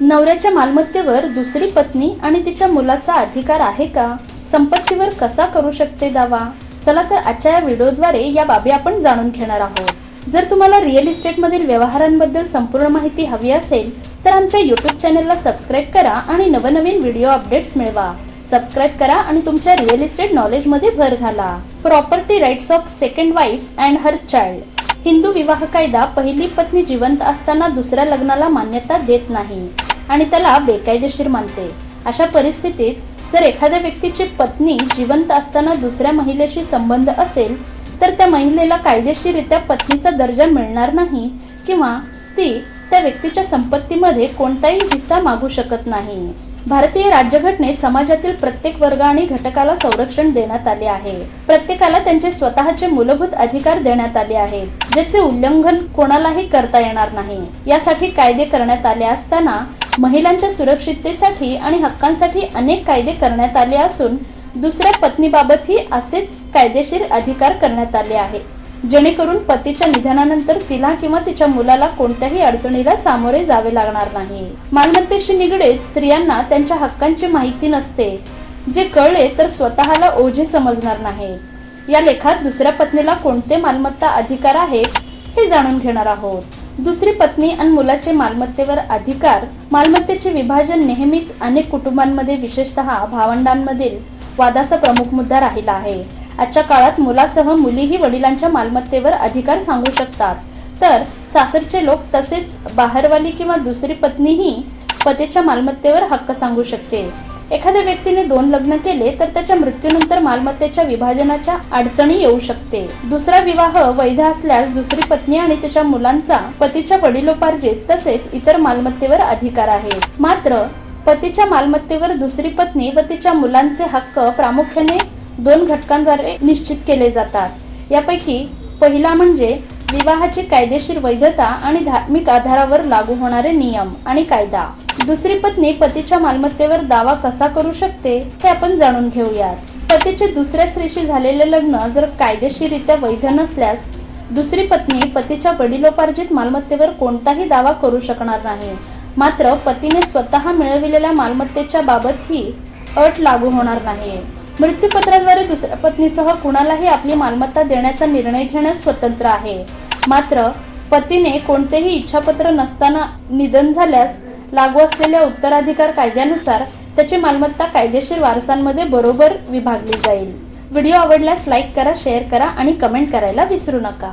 नवऱ्याच्या मालमत्तेवर दुसरी पत्नी आणि तिच्या मुलाचा अधिकार आहे का? संपत्तीवर कसा करू शकते दावा? चला तर आजच्या या व्हिडिओद्वारे या बाबी आपण जाणून घेणार आहोत. जर तुम्हाला रिअल इस्टेटमधील व्यवहारांबद्दल संपूर्ण माहिती हवी असेल तर आमच्या यूट्यूब चॅनलला सबस्क्राईब करा आणि नवनवीन व्हिडिओ अपडेट्स मिळवा. सबस्क्राईब करा आणि तुमच्या रिअल इस्टेट नॉलेजमध्ये भर घाला. Property rights of second wife and her child Hindu विवाह कायदा पहिली पत्नी जिवंत असताना दुसऱ्या लग्नाला मान्यता देत नाही. आणि त्याला बेकायदेशीर मानते. अशा परिस्थितीत जर एखाद्या व्यक्तीची पत्नी जिवंत असताना दुसऱ्या महिलेशी संबंध असेल तर त्या महिलेला कायदेशीररित्या पत्नीचा दर्जा मिळणार नाही किंवा ती त्या व्यक्तीच्या संपत्तीमध्ये कोणताही हिस्सा मागू शकत नाही. भारतीय राज्यघटनेत समाजातील प्रत्येक वर्ग आणि घटकाला संरक्षण देण्यात आले आहे. प्रत्येकाला त्यांचे स्वतःचे मूलभूत अधिकार देण्यात आले आहेत ज्याचे उल्लंघन कोणालाही करता येणार नाही. यासाठी कायदे करण्यात आले असताना महिलांच्या सुरक्षिततेसाठी आणि हक्कांसाठी अनेक कायदे करण्यात आले असून दुसऱ्या पत्नीबाबतही असेच कायदेशीर अधिकार करण्यात आले आहे जेणेकरून पतीच्या निधनानंतर तिला किंवा तिच्या मुलाला कोणत्याही अडचणीला सामोरे जावे लागणार नाही. मालमत्तेशी निगडीत स्त्रियांना त्यांच्या हक्कांची माहिती नसते. जे कळले तर स्वतःला ओझे समजणार नाही. या लेखात दुसऱ्या पत्नीला कोणते मालमत्ता अधिकार आहेत हे जाणून घेणार आहोत. दुसरी पत्नी आणि मुलाचे मालमत्तेवर अधिकार. मालमत्तेचे विभाजन नेहमीच अनेक कुटुंबांमध्ये विशेषतः भावंडांमधील वादाचा प्रमुख मुद्दा राहिला आहे. आजच्या काळात मुलासह मुलीही वडिलांच्या मालमत्तेवर अधिकार सांगू शकतात. तर सासरचे लोक तसेच बाहेरवाली किंवा दुसरी पत्नीही पतीच्या मालमत्तेवर हक्क सांगू शकते. एखाद्या व्यक्तीने दोन लग्न केले तर त्याच्या मृत्यूनंतर मालमत्तेच्या विभाजनाच्या अडचणी येऊ शकते. दुसरा विवाह वैध असल्यास दुसरी पत्नी आणि तिच्या मुलांचा पतीच्या वडिलोपार्जित तसेच इतर मालमत्तेवर अधिकार आहे. मात्र पतीच्या मालमत्तेवर दुसरी पत्नी व तिच्या मुलांचे हक्क प्रामुख्याने दोन घटकांद्वारे निश्चित केले जातात. यापैकी पहिला म्हणजे विवाहाची कायदेशीर वैधता आणि धार्मिक आधारावर लागू होणारे नियम आणि कायदा. दुसरी पत्नी पतीच्या मालमत्तेवर दावा कसा करू शकते हे आपण जाणून घेऊयात. पतीचे दुसऱ्या स्त्रीशी झालेले लग्न जर कायदेशीररित्या वैध नसल्यास दुसरी पत्नी पतीच्या वडिलोपार्जित मालमत्तेवर कोणताही दावा करू शकणार नाही. मात्र पतीने स्वतः मिळविलेल्या मालमत्तेच्या बाबतही अट लागू होणार नाही. मृत्यूपत्राद्वारे दुसऱ्या पत्नीसह कुणालाही आपली मालमत्ता देण्याचा निर्णय घेण्यास स्वतंत्र आहे. मात्र पतीने कोणतेही इच्छापत्र नसताना निधन झाल्यास लागू असलेल्या उत्तराधिकार कायद्यानुसार त्याची मालमत्ता कायदेशीर वारसांमध्ये बरोबर विभागली जाईल. व्हिडिओ आवडल्यास लाईक करा शेअर करा आणि कमेंट करायला विसरू नका.